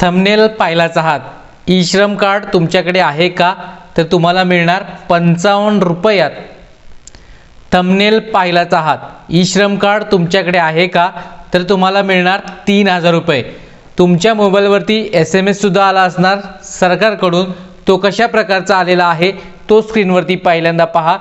Thumbnail पाहिलाच आहात. E Shram card तुमच्याकडे आहे का? तर तुम्हाला मिळणार पंचावन्न रुपयात. थंबनेल पाहिलाच आहात. ई श्रम कार्ड तुमच्याकडे आहे का? तर तुम्हाला मिळणार तीन हजार रुपये. तुमच्या मोबाईलवरती एस एम एससुद्धा आला असणार सरकारकडून. तो कशा प्रकारचा आलेला आहे तो स्क्रीनवरती पहिल्यांदा पहा.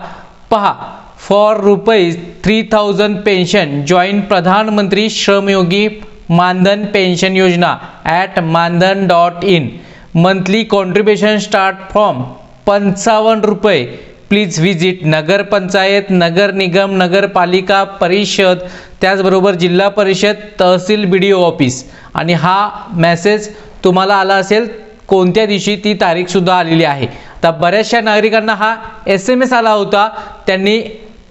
पहा. For rupees three thousand pension join Pradhan Mantri Shram Yogi Maandhan pension yojana at maandhan dot in monthly contribution start from पंचावन्न रुपये. प्लीज व्हिजिट नगरपंचायत नगर निगम नगरपालिका परिषद त्याचबरोबर जिल्हा परिषद तहसील बी डी ओ ऑफिस आणि हा मेसेज तुम्हाला आला असेल कोणत्या दिवशी ती तारीखसुद्धा आलेली आहे. तर बऱ्याचशा नागरिकांना हा एस एम एस आला होता. त्यांनी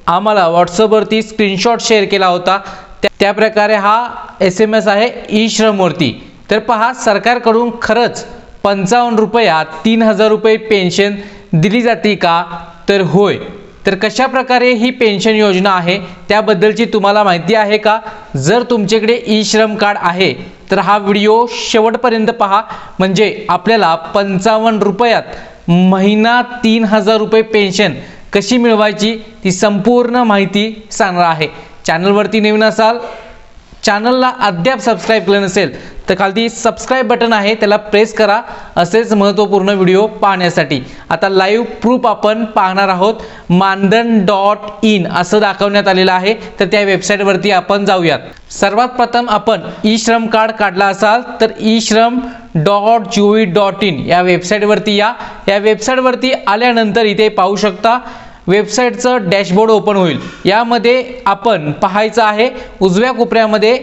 आम्हाला व्हॉट्सअपवरती स्क्रीनशॉट शेअर केला होता. त्या त्या प्रकारे हा एस एम एस आहे ई श्रमवरती तर पहा सरकारकडून खरंच पंचावन्न रुपयात तीन हजार रुपये पेन्शन दिली जाते का? तर होय. तर कशा प्रकारे ही पेन्शन योजना आहे त्याबद्दलची तुम्हाला माहिती आहे का? जर तुमच्याकडे ई श्रम कार्ड आहे तर हा व्हिडिओ शेवटपर्यंत पहा. म्हणजे आपल्याला पंचावन्न रुपयात महिना तीन हजार रुपये पेन्शन कशी मिळवायची ती संपूर्ण माहिती सांगणार आहे. चॅनलवरती नवीन असाल चॅनलला अद्याप सबस्क्राईब केलं नसेल तर खालती सबस्क्राईब बटन आहे त्याला प्रेस करा. असेच महत्त्वपूर्ण व्हिडिओ पाहण्यासाठी. आता लाईव्ह प्रूफ आपण पाहणार आहोत. मानधन डॉट इन असं दाखवण्यात आलेलं आहे. तर त्या वेबसाईटवरती आपण जाऊयात. सर्वात प्रथम आपण ई श्रम कार्ड काढला असाल तर E Shram dot G dot in या वेबसाईटवरती या. या वेबसाईटवरती आल्यानंतर इथे पाहू शकता वेबसाईटचं डॅशबोर्ड ओपन होईल. यामध्ये आपण पाहायचं आहे उजव्या कोपऱ्यामध्ये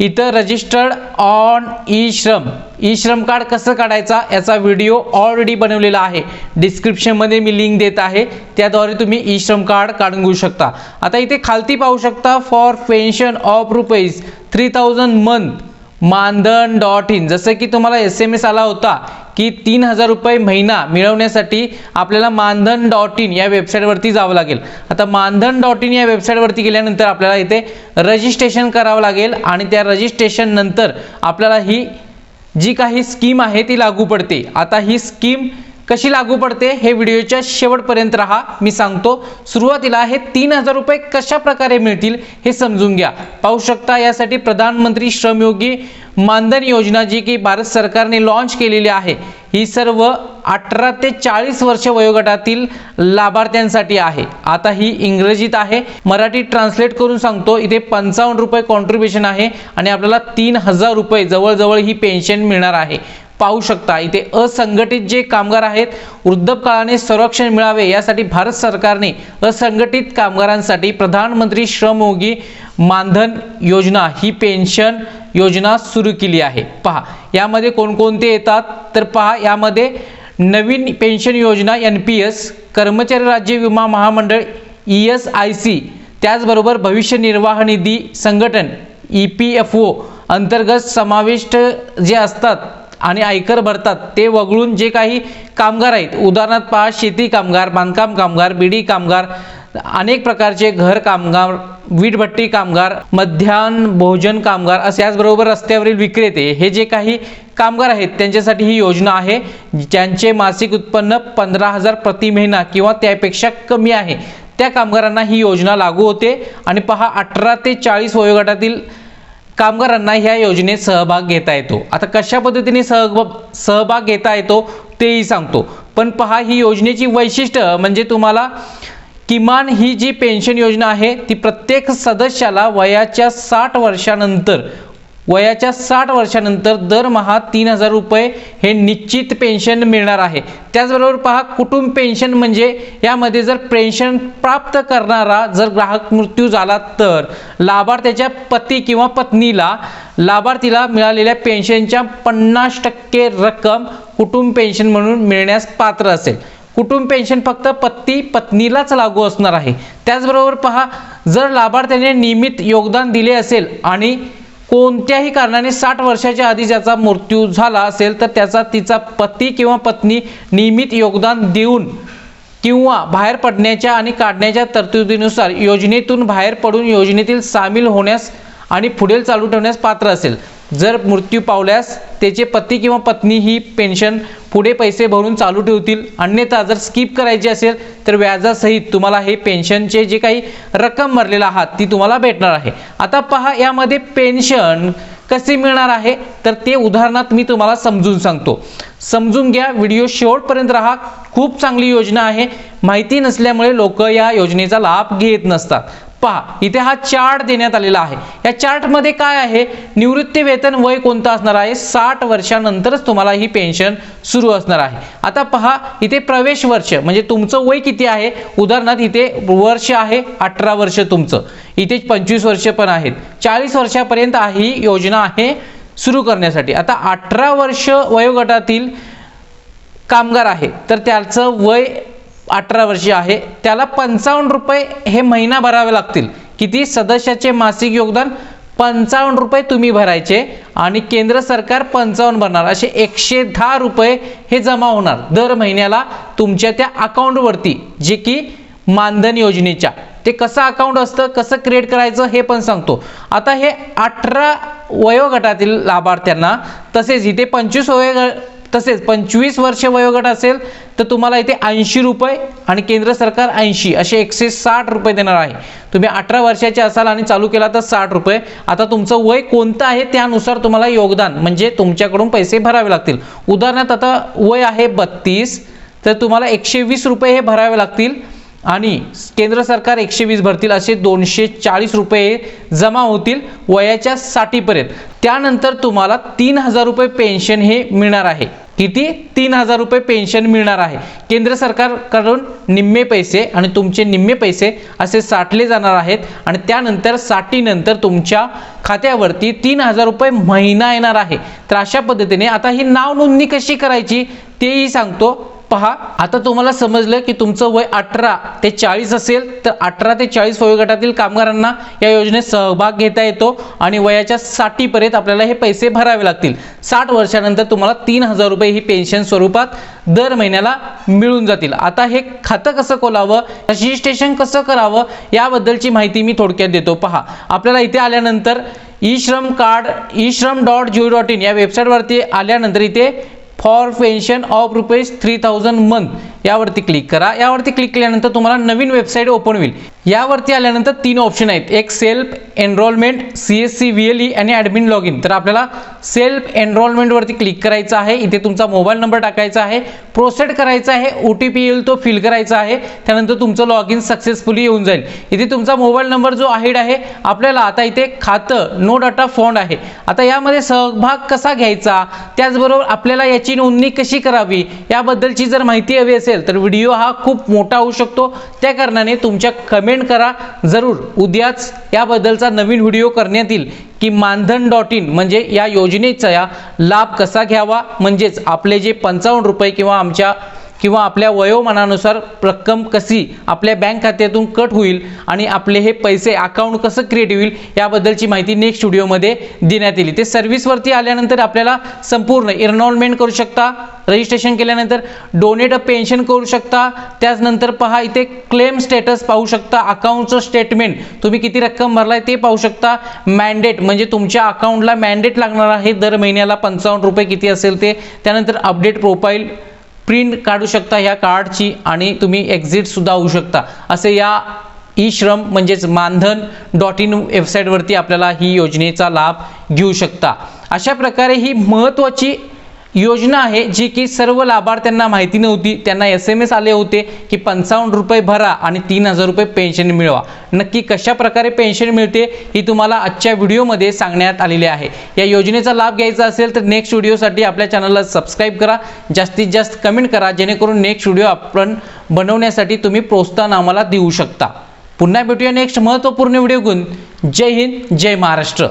इथं registered on e Shram e Shram card कसं काढायचा याचा व्हिडिओ ऑलरेडी बनवलेला आहे. डिस्क्रिप्शनमध्ये मी लिंक देत आहे. त्याद्वारे तुम्ही ई श्रम कार्ड काढून घेऊ शकता. आता इथे खालती पाहू शकता for pension of rupees three thousand month maandhan dot in जसं की तुम्हाला एस एम एस आला होता की तीन हजार रुपये महिना मिळवण्यासाठी आपल्याला मानधन डॉट इन या वेबसाईटवरती जावं लागेल. आता मानधन डॉट इन या वेबसाईटवरती गेल्यानंतर आपल्याला इथे रजिस्ट्रेशन करावं लागेल आणि त्या रजिस्ट्रेशन नंतर आपल्याला ही जी काही स्कीम आहे ती लागू पडते. आता ही स्कीम कशी लागू पडते हे व्हिडिओच्या शेवटपर्यंत राहा. मी सांगतो सुरुवातीला हे तीन हजार रुपये कशा प्रकारे मिळतील हे समजून घ्या. पाहू शकता यासाठी प्रधानमंत्री श्रमयोगी मानधन योजना जी की भारत सरकारने लॉन्च केलेली आहे ही सर्व अठरा ते चाळीस वर्ष वयोगटातील लाभार्थ्यांसाठी आहे. आता ही इंग्रजीत आहे. मराठी ट्रान्सलेट करून सांगतो इथे पंचावन्न रुपये कॉन्ट्रीब्युशन आहे आणि आपल्याला तीन हजार रुपये जवळजवळ ही पेन्शन मिळणार आहे. पाहू शकता. इथे असंघटित जे कामगार आहेत वृद्धकाळाने संरक्षण मिळावे यासाठी भारत सरकारने असंघटित कामगारांसाठी प्रधानमंत्री श्रमयोगी मानधन योजना ही पेन्शन योजना सुरू केली आहे. पहा यामध्ये कोणकोणते येतात? तर पहा यामध्ये नवीन पेन्शन योजना एन पी एस कर्मचारी राज्य विमा महामंडळ ई एस आय सी त्याचबरोबर भविष्य निर्वाह निधी संघटन ई पी एफ ओ अंतर्गत समाविष्ट जे असतात आणि आयकर भरतात. ते वगळून जे काही कामगार आहेत उदाहरणार्थ पहा शेती कामगार बांधकाम कामगार बिडी कामगार अनेक प्रकारचे घर कामगार वीटभट्टी कामगार मध्यान भोजन कामगार असे याचबरोबर रस्त्यावरील विक्रेते हे जे काही कामगार आहेत त्यांच्यासाठी ही योजना आहे ज्यांचे मासिक उत्पन्न पंधरा हजार प्रति महिना किंवा त्यापेक्षा कमी आहे. त्या कामगारांना ही योजना लागू होते. आणि पहा अठरा ते चाळीस वयोगटातील कामगारांना ह्या योजनेत सहभाग घेता येतो. आता कशा पद्धतीने सहभाग सहभाग घेता येतो तेही सांगतो. पण पहा ही योजनेची वैशिष्ट्य म्हणजे तुम्हाला किमान ही जी पेन्शन योजना आहे ती प्रत्येक सदस्याला वयाच्या साठ वर्षानंतर वयाच्या साठ वर्षानंतर दरमहा तीन हजार रुपये हे निश्चित पेन्शन मिळणार आहे. त्याचबरोबर पहा कुटुंब पेन्शन म्हणजे यामध्ये जर पेन्शन प्राप्त करणारा जर ग्राहक मृत्यू झाला तर लाभार्थ्याच्या पती किंवा पत्नीला लाभार्थीला मिळालेल्या पेन्शनच्या पन्नास टक्के रक्कम कुटुंब पेन्शन म्हणून मिळण्यास पात्र असेल. कुटुंब पेन्शन फक्त पती पत्नीलाच लागू असणार आहे. त्याचबरोबर पहा जर लाभार्थ्याने नियमित योगदान दिले असेल आणि कोणत्याही कारणाने साठ वर्षाच्या आधी ज्याचा मृत्यू झाला असेल तर त्याचा तिचा पती किंवा पत्नी नियमित योगदान देऊन किंवा बाहेर पडण्याच्या आणि काढण्याच्या तरतुदीनुसार योजनेतून बाहेर पडून योजनेतील सामील होण्यास आणि पुढील चालू ठेवण्यास पात्र असेल. जर मृत्यू पावल्यास त्याचे पती किंवा पत्नी ही पेन्शन पुढे पैसे भरून चालू ठेवतील. अन्यथा जर स्किप करायची असेल तर व्याजासहित तुम्हाला हे पेन्शनचे जे काही रक्कम भरलेला आहात ती तुम्हाला भेटणार आहे. आता पहा यामध्ये पेन्शन कसे मिळणार आहे? तर ते उदाहरणात मी तुम्हाला समजून सांगतो. समजून घ्या व्हिडिओ शेवटपर्यंत राहा. खूप चांगली योजना आहे. माहिती नसल्यामुळे लोक या योजनेचा लाभ घेत नसतात. पहा इथे हा चार्ट देण्यात आलेला आहे. या चार्टमध्ये काय आहे? निवृत्ती वेतन वय कोणतं असणार आहे? साठ वर्षानंतरच तुम्हाला ही पेन्शन सुरू असणार आहे. आता पहा इथे प्रवेश वर्ष म्हणजे तुमचं वय किती आहे? उदाहरणार्थ इथे वर्ष आहे अठरा वर्ष तुमचं. इथे पंचवीस वर्ष पण आहेत. चाळीस वर्षापर्यंत ही योजना आहे सुरू करण्यासाठी. आता अठरा वर्ष वयोगटातील कामगार आहे तर त्याचं वय अठरा वर्षीय आहे. त्याला पंचावन्न रुपये हे महिना भरावे लागतील. किती? सदस्याचे मासिक योगदान पंचावन्न रुपये तुम्ही भरायचे आणि केंद्र सरकार पंचावन्न भरणार. असे एकशे दहा रुपये हे जमा होणार. दर महिन्याला तुमच्या त्या अकाउंटवरती जे की मानधन योजनेच्या. ते कसं अकाउंट असतं कसं क्रिएट करायचं हे पण सांगतो. आता हे अठरा वयोगटातील लाभार्थ्यांना तसेच इथे पंचवीस वयो तसेच पंचवीस वर्ष वयोगट असेल तर तुम्हाला इथे ऐंशी रुपये आणि केंद्र सरकार ऐंशी असे एकशे साठ रुपये देणार आहे. तुम्ही अठरा वर्षाचे असाल आणि चालू केला तर साठ रुपये. आता तुमचं वय कोणतं आहे त्यानुसार तुम्हाला योगदान म्हणजे तुमच्याकडून पैसे भरावे लागतील. उदाहरणार्थ आता वय आहे बत्तीस तर तुम्हाला एकशे वीस रुपये हे भरावे लागतील आणि केंद्र सरकार एकशे वीस भरतील असे दोनशे चाळीस रुपये जमा होतील वयाच्या साठीपर्यंत. त्यानंतर तुम्हाला तीन हजार रुपये पेन्शन हे मिळणार आहे. किती? तीन हजार रुपये पेन्शन मिळणार आहे. केंद्र सरकारकडून निम्मे पैसे आणि तुमचे निम्मे पैसे असे साठले जाणार आहेत आणि त्यानंतर साठीनंतर तुमच्या खात्यावरती तीन हजार रुपये महिना येणार आहे. तर अशा पद्धतीने आता ही नाव नोंदणी कशी करायची तेही सांगतो. पहा आता तुम्हाला समजलं की तुमचं वय अठरा ते चाळीस असेल तर अठरा ते चाळीस वयोगटातील कामगारांना या योजनेत सहभाग घेता येतो आणि वयाच्या साठीपर्यंत आपल्याला हे पैसे भरावे लागतील. साठ वर्षानंतर तुम्हाला तीन हजार रुपये ही पेन्शन स्वरूपात दर महिन्याला मिळून जातील. आता हे खातं कसं खोलावं रजिस्ट्रेशन कसं करावं याबद्दलची माहिती मी थोडक्यात देतो. पहा आपल्याला इथे आल्यानंतर e Shram card e Shram dot gov dot in या वेबसाईटवरती आल्यानंतर इथे for pension of rupees three thousand month. यावरती क्लिक करा. यावरती क्लिक केल्यानंतर तुम्हाला नवीन वेबसाईट ओपन होईल. यावरती आल्यानंतर तीन ऑप्शन आहेत. एक self enrolment C S C V L E आणि ॲडमिन लॉग इन तर आपल्याला सेल्फ एनरोलमेंटवरती क्लिक करायचं आहे. इथे तुमचा मोबाईल नंबर टाकायचा आहे. प्रोसेड करायचा आहे. ओ टी पी येईल तो फिल करायचा आहे. त्यानंतर तुमचं लॉग इन सक्सेसफुली येऊन जाईल. इथे तुमचा मोबाईल नंबर जो आहे आहे आपल्याला आता इथे खातं नो डाटा फॉन्ड आहे. आता यामध्ये सहभाग कसा घ्यायचा? त्याचबरोबर आपल्याला याची नोंदणी कशी करावी? याबद्दलची जर माहिती हवी असेल तर व्हिडिओ हा खूप मोठा होऊ शकतो. त्या कारणाने तुमच्या कमेंट करा. जरूर उद्याच याबद्दलचा नवीन व्हिडिओ करण्यात येईल की मानधन डॉट इन म्हणजे या योजनेचा या लाभ कसा घ्यावा. म्हणजेच आपले जे पंचावन्न रुपये किंवा आमच्या किंवा आपल्या वयोमानानुसार रक्कम कशी आपल्या बँक खात्यातून कट होईल आणि आपले हे पैसे अकाउंट कसं क्रिएट होईल याबद्दलची माहिती नेक्स्ट व्हिडिओमध्ये देण्यात येईल. ते सर्व्हिसवरती आल्यानंतर आपल्याला संपूर्ण इनॉलमेंट करू शकता. रजिस्ट्रेशन केल्यानंतर डोनेट अ पेन्शन करू शकता. त्याचनंतर पहा इथे क्लेम स्टेटस पाहू शकता. अकाउंटचं स्टेटमेंट तुम्ही किती रक्कम भरलाय ते पाहू शकता. मॅन्डेट म्हणजे तुमच्या अकाउंटला मॅन्डेट लागणार आहे. दर महिन्याला पंचावन्न रुपये किती असेल ते. त्यानंतर अपडेट प्रोफाईल प्रिंट काढू शकता ह्या कार्डची आणि तुम्ही एक्झिट सुद्धा होऊ शकता. असे या ई श्रम म्हणजेच मानधन डॉट इन वेबसाईटवरती आपल्याला ही योजनेचा लाभ घेऊ शकता. अशा प्रकारे ही महत्त्वाची योजना आहे जी की सर्व लाभार्थ्यांना माहिती नव्हती. त्यांना एस एम एस आले होते की पंचावन्न रुपये भरा आणि तीन हजार रुपये पेन्शन मिळवा. नक्की कशा प्रकारे पेन्शन मिळते ही तुम्हाला आजच्या व्हिडिओमध्ये सांगण्यात आलेली आहे. या योजनेचा लाभ घ्यायचा असेल तर नेक्स्ट व्हिडिओसाठी आपल्या चॅनलला सबस्क्राईब करा. जास्तीत जास्त कमेंट करा. जेणेकरून नेक्स्ट व्हिडिओ आपण बनवण्यासाठी तुम्ही प्रोत्साहन आम्हाला देऊ शकता. पुन्हा भेटूया नेक्स्ट महत्त्वपूर्ण व्हिडिओ घेऊन. जय हिंद जय महाराष्ट्र.